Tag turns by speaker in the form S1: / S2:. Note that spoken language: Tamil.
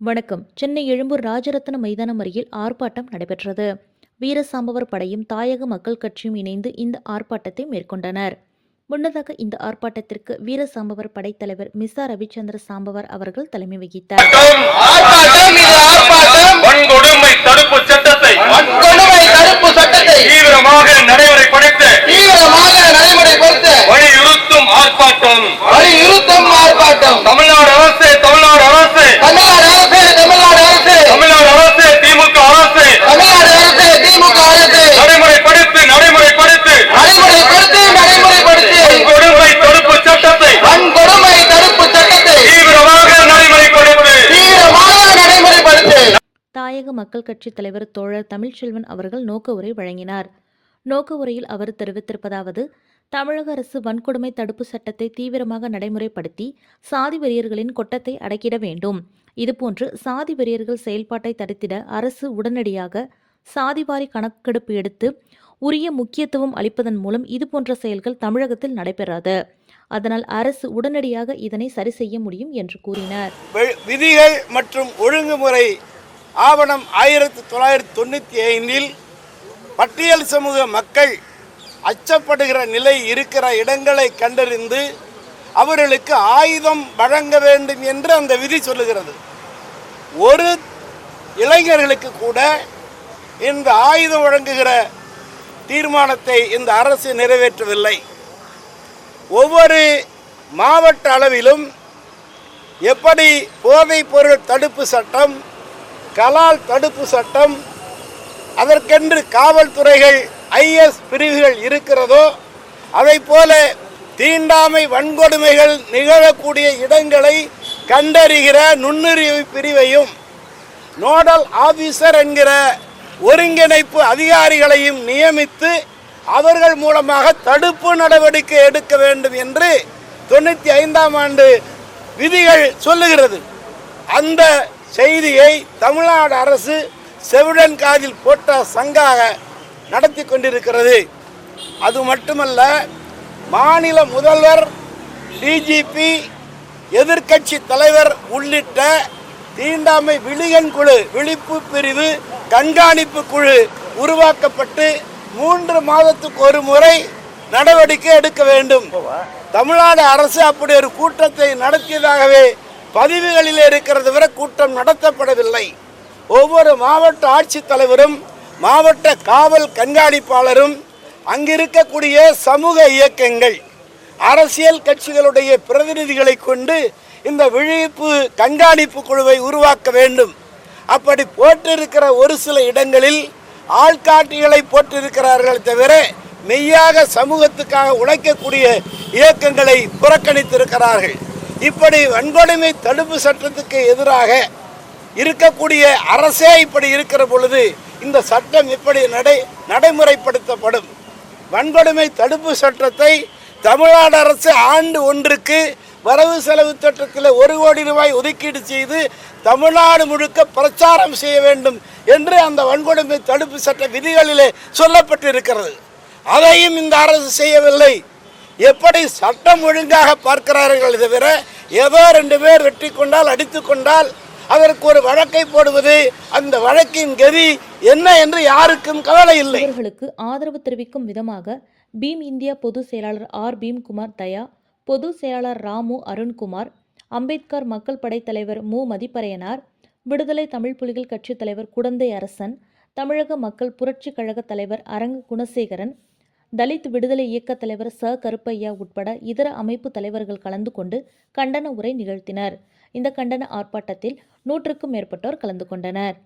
S1: வணக்கம். சென்னை எழும்பூர் ராஜரத்ன மைதானம் அருகில் ஆர்ப்பாட்டம் நடைபெற்றது. வீரசாம்பவர் படையும் தாயக மக்கள் கட்சியும் இணைந்து இந்த ஆர்ப்பாட்டத்தை மேற்கொண்டனர். முன்னதாக இந்த ஆர்ப்பாட்டத்திற்கு வீரசாம்பவர் படைத்தலைவர் மிசா ரவிச்சந்திர சாம்பவர் அவர்கள் தலைமை வகித்தார்
S2: ஆர்ப்பாட்டம் இது ஆர்ப்பாட்டம்
S3: வன்கொடுமை தடுப்பு சட்டத்தை
S2: வன்கொடுமை தடுப்பு சட்டத்தை
S3: தீவிரமாக நடைமுறைப்படுத்த
S2: தீவிரமாக நடைமுறைப்படுத்த
S3: வலியுறுத்தும் ஆர்ப்பாட்டம்
S2: வலியுறுத்தும் ஆர்ப்பாட்டம்
S3: தமிழ்நாடு அரசு தமிழ்நாடு அரசு
S2: தமிழ்நாடு அரசு தமிழ்நாடு அரசு
S3: தமிழ்நாடு அரசு திமுக அரசு
S2: தமிழ்நாடு அரசு திமுக அரசு
S3: நடைமுறைப்படுத்து நடைமுறைப்படுத்து
S2: நடைமுறைப்படுத்தி நடைமுறைப்படுத்தி
S3: வன்கொடுமை தடுப்பு சட்டத்தை
S2: வன்கொடுமை தடுப்பு சட்டத்தை
S3: தீவிரமாக நடைமுறைப்படுத்து
S2: தீவிரமாக நடைமுறைப்படுத்தி
S1: தாயக மக்கள் கட்சி தலைவர் தோழர் தமிழ்ச்செல்வன் அவர்கள் நோக்க உரை வழங்கினார். நோக்க உரையில் அவர் தெரிவித்திருப்பதாவது தமிழக அரசு வன்கொடுமை தடுப்பு சட்டத்தை தீவிரமாக நடைமுறைப்படுத்தி சாதி வெறியர்களின் கொட்டத்தை அடக்கிட வேண்டும். இதுபோன்று சாதி வெறியர்கள் செயல்பாட்டை தடுத்திட அரசு உடனடியாக சாதிவாரி கணக்கெடுப்பு எடுத்து உரிய முக்கியத்துவம் அளிப்பதன் மூலம் இதுபோன்ற செயல்கள் தமிழகத்தில் நடைபெறாது. அதனால் அரசு உடனடியாக இதனை சரி செய்ய முடியும் என்று கூறினார்.
S4: விதிகள் மற்றும் ஒழுங்குமுறை ஆவணம் ஆயிரத்தி தொள்ளாயிரத்தி தொண்ணூற்றி ஐந்தில் பட்டியல் சமூக மக்கள் அச்சப்படுகிற நிலை இருக்கிற இடங்களை கண்டறிந்து அவர்களுக்கு ஆயுதம் வழங்க வேண்டும் என்று அந்த விதி சொல்லுகிறது. ஒரு இளைஞர்களுக்கு கூட இந்த ஆயுதம் வழங்குகிற தீர்மானத்தை இந்த அரசு நிறைவேற்றவில்லை. ஒவ்வொரு மாவட்ட அளவிலும் எப்படி போதைப் பொருள் தடுப்பு சட்டம் கலால் தடுப்பு சட்டம் அதற்கென்று காவல்துறைகள் ஐஎஸ் பிரிவுகள் இருக்கிறதோ அதைப் போல தீண்டாமை வன்கொடுமைகள் நிகழக்கூடிய இடங்களை கண்டறிகிற நுண்ணுரிமை பிரிவையும் நோடல் ஆபீசர் என்கிற ஒருங்கிணைப்பு அதிகாரிகளையும் நியமித்து அவர்கள் மூலமாக தடுப்பு நடவடிக்கை எடுக்க வேண்டும் என்று தொண்ணூற்றி ஐந்தாம் ஆண்டு விதிகள் சொல்லுகிறது. அந்த செய்தியை தமிழ்நாடு அரசு செவிடன் காதில் போட்ட சங்காக நடத்தி கொண்டிருக்கிறது. அது மட்டுமல்ல மாநில முதல்வர் டிஜிபி எதிர்க்கட்சி தலைவர் உள்ளிட்ட தீண்டாமை விழிகன் குழு விழிப்பு பிரிவு கண்காணிப்பு குழு உருவாக்கப்பட்டு மூன்று மாதத்துக்கு ஒரு முறை நடவடிக்கை எடுக்க வேண்டும். தமிழ்நாடு அரசு அப்படி ஒரு கூட்டத்தை நடத்தியதாகவே பதிவுகளில் இருக்கிறது வரை கூட்டம் நடத்தப்படவில்லை. ஒவ்வொரு மாவட்ட ஆட்சித்தலைவரும் மாவட்ட காவல் கண்காணிப்பாளரும் அங்கிருக்கக்கூடிய சமூக இயக்கங்கள் அரசியல் கட்சிகளுடைய பிரதிநிதிகளை கொண்டு இந்த விழிப்பு கண்காணிப்பு குழுவை உருவாக்க வேண்டும். அப்படி போட்டிருக்கிற ஒரு சில இடங்களில் ஆள்காட்டிகளை போட்டிருக்கிறார்கள் தவிர மெய்யாக சமூகத்துக்காக உழைக்கக்கூடிய இயக்கங்களை புறக்கணித்திருக்கிறார்கள். இப்படி வன்கொடுமை தடுப்பு சட்டத்துக்கு எதிராக இருக்கக்கூடிய அரசே இப்படி இருக்கிற பொழுது இந்த சட்டம் இப்படி நடை நடைமுறைப்படுத்தப்படும். வன்கொடுமை தடுப்பு சட்டத்தை தமிழ்நாடு அரசு ஆண்டு ஒன்றுக்கு வரவு செலவு திட்டத்தில் ஒரு கோடி ரூபாய் ஒதுக்கீடு செய்து தமிழ்நாடு முழுக்க பிரச்சாரம் செய்ய வேண்டும் என்று அந்த வன்கொடுமை தடுப்பு சட்ட விதிகளிலே சொல்லப்பட்டிருக்கிறது. அதையும் இந்த அரசு செய்யவில்லை. எப்படி சட்டம் ஒழுங்காக பார்க்கிறார்கள் தவிர ஏதோ ரெண்டு பேர் வெட்டி கொண்டால் அடித்து கொண்டால் அதற்கு ஒரு வழக்கை போடுவது அந்த வழக்கின் கதி என்ன என்று யாருக்கும் கவலை இல்லை.
S1: இவர்களுக்கு ஆதரவு தெரிவிக்கும் விதமாக பீம் இந்தியா பொதுச் செயலாளர் ஆர். பீம்குமார் தயா பொதுச் செயலாளர் ராமு அருண்குமார் அம்பேத்கர் மக்கள் படைத்தலைவர் மு. மதிப்பரையனார் விடுதலை தமிழ் புலிகள் கட்சித் தலைவர் குடந்தை அரசன் தமிழக மக்கள் புரட்சிக் கழக தலைவர் அரங்கு குணசேகரன் தலித் விடுதலை இயக்க தலைவர் ச. கருப்பையா உட்பட இதர அமைப்பு தலைவர்கள் கலந்து கொண்டு கண்டன உரை நிகழ்த்தினர். இந்த கண்டன ஆர்ப்பாட்டத்தில் நூற்றுக்கும் மேற்பட்டோர் கலந்து கொண்டனர்.